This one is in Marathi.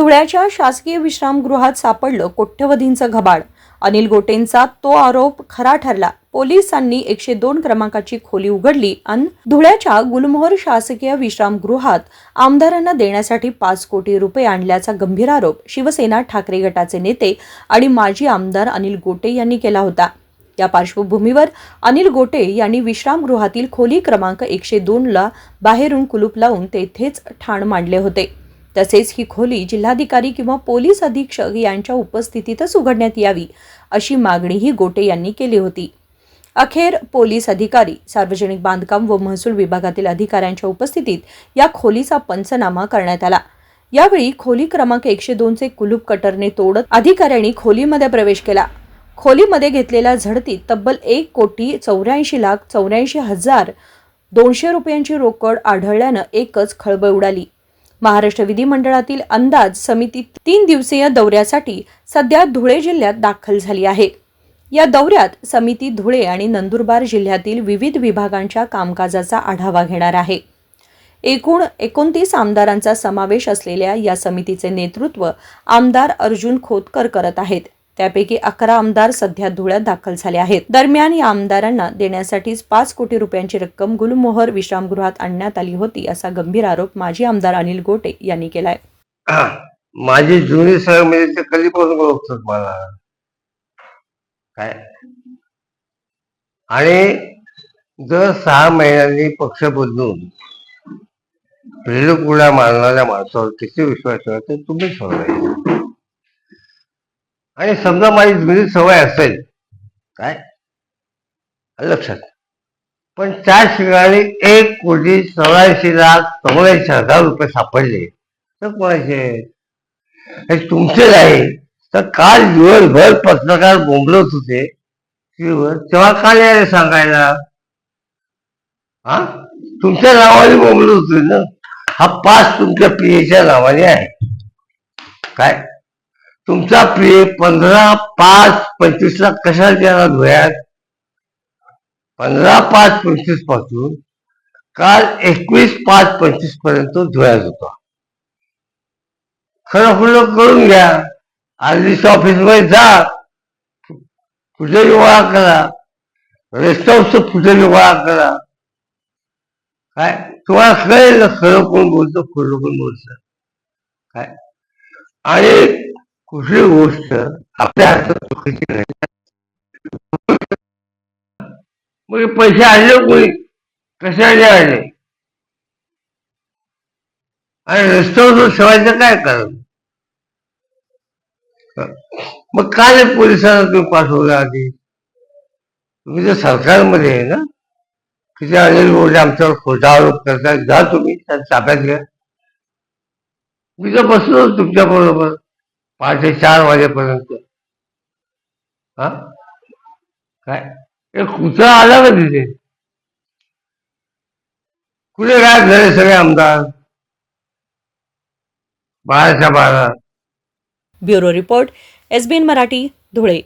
धुळ्याच्या शासकीय विश्रामगृहात सापडलं कोट्यवधींचं घबाड. अनिल गोटेंचा तो आरोप खरा ठरला. पोलिसांनी एकशे दोन क्रमांकाची खोली उघडली आणि धुळ्याच्या गुलमोहर शासकीय विश्रामगृहात आमदारांना देण्यासाठी पाच कोटी रुपये आणल्याचा गंभीर आरोप शिवसेना ठाकरे गटाचे नेते आणि माजी आमदार अनिल गोटे यांनी केला होता. या पार्श्वभूमीवर अनिल गोटे यांनी विश्रामगृहातील खोली क्रमांक एकशे दोनला बाहेरून कुलूप लावून तेथेच ठाण मांडले होते. तसेच ही खोली जिल्हाधिकारी किंवा पोलीस अधीक्षक यांच्या उपस्थितीतच उघडण्यात यावी अशी मागणीही गोटे यांनी केली होती. अखेर पोलीस अधिकारी सार्वजनिक बांधकाम व महसूल विभागातील अधिकाऱ्यांच्या उपस्थितीत या खोलीचा पंचनामा करण्यात आला. यावेळी खोली क्रमांक एकशे दोनचे कुलूप कटरने तोडत अधिकाऱ्यांनी खोलीमध्ये प्रवेश केला. खोलीमध्ये घेतलेल्या झडतीत तब्बल एक कोटी चौऱ्याऐंशी लाख चौऱ्याऐंशी हजार दोनशे रुपयांची रोकड आढळल्यानं एकच खळबळ उडाली. महाराष्ट्र विधिमंडळातील अंदाज समिती तीन दिवसीय दौऱ्यासाठी सध्या धुळे जिल्ह्यात दाखल झाली आहे. या दौऱ्यात समिती धुळे आणि नंदुरबार जिल्ह्यातील विविध विभागांच्या कामकाजाचा आढावा घेणार आहे. एकूण एकोणतीस आमदारांचा समावेश असलेल्या या समितीचे नेतृत्व आमदार अर्जुन खोतकर करत आहेत. त्यापैकी अकरा आमदार सध्या धुळ्यात दाखल झाले आहेत. दरम्यान या आमदारांना देण्यासाठीच पाच कोटी रुपयांची रक्कम गुलमोहर विश्रामगृहात आणण्यात आली होती असा गंभीर आरोप माजी आमदार अनिल गोटे यांनी केलाय. माझी जुनी सह म्हणजे ते कधीपासून ओळखतात मला? काय? आणि जर सहा महिन्यांनी पक्ष बदलून प्रेरक उड्या मारणाऱ्या माणसावर किती विश्वास ठेवायचा ते तुम्ही आणि समजा माझी जुनी सवय असेल काय? लक्षात. पण त्या ठिकाणी एक कोटी चौऱ्याऐंशी लाख चौऱ्याऐंशी हजार रुपये सापडले. तर कोणाचे? हे तुमचे नाही. तर काल दिवसभर पत्रकार बोंबलत होते. तेव्हा काल यायला सांगायला? हा? तुमच्या नावाने बोंबलत होते ना? हा पास तुमच्या पीएच्या नावाने आहे. काय? तुमचा पीए पंधरा पाच पंचवीस ला कशाला देणार धुळ्यात? पंधरा पाच पंचवीसपासून काल एकवीस पाच पंचवीसपर्यंत धुळ्यात होता. खरं खुलं करून घ्या. आरडीसी ऑफिसमध्ये जा. कुठे गोळा करा. रेस्ट हाऊसचं कुठे गोळा करा. काय? तुम्हाला कळेल खरं कोण बोलतो खोटं कोण बोलतं. काय? आणि कुठली गोष्ट आपल्या हातात चुकीची नाही. मग पैसे आणले कोणी? कशाने आले? आणि रस्त्यावर ठेवायचं काय कारण? मग का नाही पोलिसांना तुम्ही पाठवलं आधी तुम्ही तर सरकारमध्ये आहे ना? किती अनिल बोलले आमच्यावर खोटा आरोप करताय जा तुम्ही त्या ताब्यात घ्या. मी तर बसलो तुमच्या बरोबर. पहाटे चार वाजेपर्यंत. हा? काय? एक कुत्रा आला का तिथे? कुठे काय झाले सगळे आमदार? बाराच्या बारा bureau report SBN Marathi Dhule.